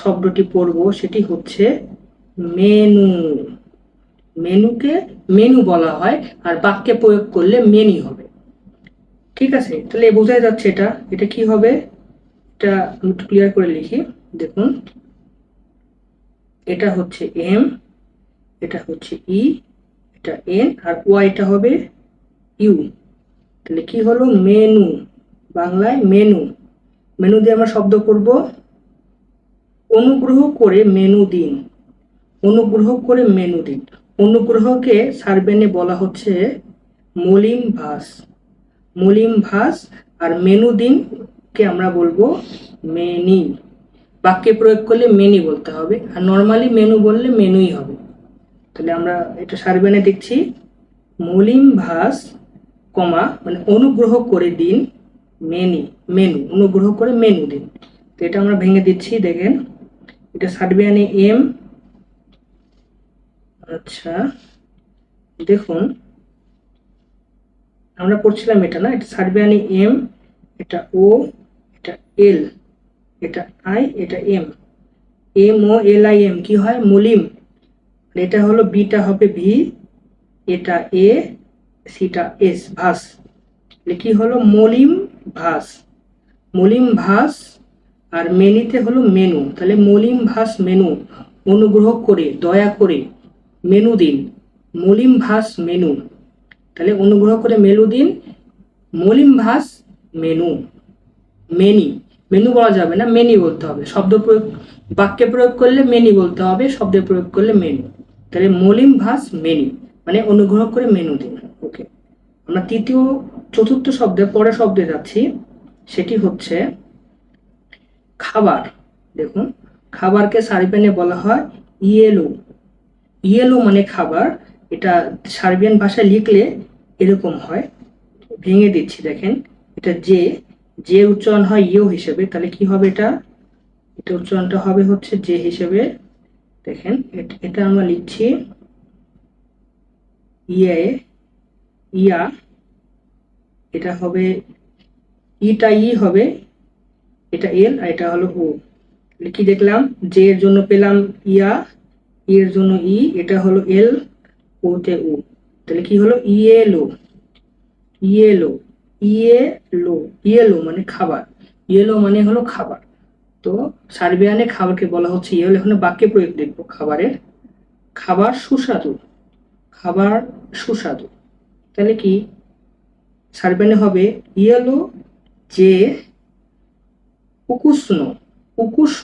শব্দটি পড়ব, সেটি হচ্ছে মেনু। মেনুকে মেনু বলা হয় আর বাক্যে প্রয়োগ করলে মেনি হবে। ঠিক আছে? তাহলে বোঝাই যাচ্ছে এটা। এটা কি হবে? এটা আমি একটু ক্লিয়ার করে লিখি। দেখুন। এটা হচ্ছে এম এটা হচ্ছে ই এটা এন আর ওয়াইটা হবে ইউ তাহলে কি হলো? মেনু। বাংলায় মেনু। মেনু দিয়ে আমরা শব্দ করব। অনুগ্রহ করে মেনু দিন। অনুগ্রহ করে মেনু দিন। অনুগ্রহকে সার্বেনে বলা হচ্ছে মলিম ভাস। মলিম ভাস আর মেনু দিনকে আমরা বলব মেনি। বাক্যে প্রয়োগ করলে মেনি বলতে হবে আর নর্মালি মেনু বললে মেনুই হবে। তাহলে আমরা এটা সার্বেনে দেখছি। মলিম ভাস, কমা মানে অনুগ্রহ করে দিন, মেনি, মেনু, অনুগ্রহ করে মেনু দিন। তো এটা আমরা ভেঙে দিচ্ছি, দেখেন। এটা সার্বিয়ানে এম। আচ্ছা দেখুন, আমরা পড়ছিলাম এটা না? এটা সার্বিয়ানি এম, এটা ও, এটা এল, এটা আই, এটা M. M O L I M, কি হয়? মুলিম। এটা হলো বিটা হবে ভি, এটা এ, সিটা এস, ভাস। কি হলো? মলিম ভাস। মলিম ভাস আর মেনিতে হলো মেনু, তাহলে মলিম ভাস মেনু, অনুগ্রহ করে, দয়া করে, মেনু দিন মলিম ভাস মেনু, তাহলে অনুগ্রহ করে মেনু দিন মলিম ভাস মেনু, মেনি, মেনু বলা যাবে না, মেনি বলতে হবে, শব্দ প্রয়োগ, বাক্যে প্রয়োগ করলে মেনি বলতে হবে, শব্দে প্রয়োগ করলে মেনু, তাহলে মলিম ভাস মেনি মানে অনুগ্রহ করে মেনু দিন ওকে আমরা তৃতীয়, চতুর্থ শব্দে পরের শব্দে যাচ্ছি, সেটি হচ্ছে খাবার। দেখুন, খাবারকে সার্বিয়ানে বলা হয় ইয়েলো। ইয়েলো মানে খাবার। এটা সার্বিয়ান ভাষায় লিখলে এরকম হয়। ভেঙে দিচ্ছি, দেখেন। এটা যে যে উচ্চারণ হয় ইও হিসেবে, তাহলে কি হবে এটা? এটা উচ্চারণটা হবে হচ্ছে যে হিসেবে। দেখেন, এটা আমরা লিখছি ইয়ে ইয়া। এটা হবে, ইটা ই হবে এটা এল আর এটা হলো ও। কি দেখলাম? যে এর জন্য পেলাম ইয়া ই এর জন্য ই, এটা হলো এল, ও তে ও। তাহলে কি হলো? ইয়েলো ইয়েলো ইয়েলো ইয়েলো মানে খাবার। ইয়েলো মানে হলো খাবার। তো সার্বিয়ানে খাবারকে বলা হচ্ছে ইয়েলো এখানে বাক্যে প্রয়োগ দেখব খাবারের। খাবার সুস্বাদু। খাবার সুস্বাদু। তাহলে কি? সার্বিয়ানে হবে ইয়েলো যে উকুষ্ণ উকুষ্ণ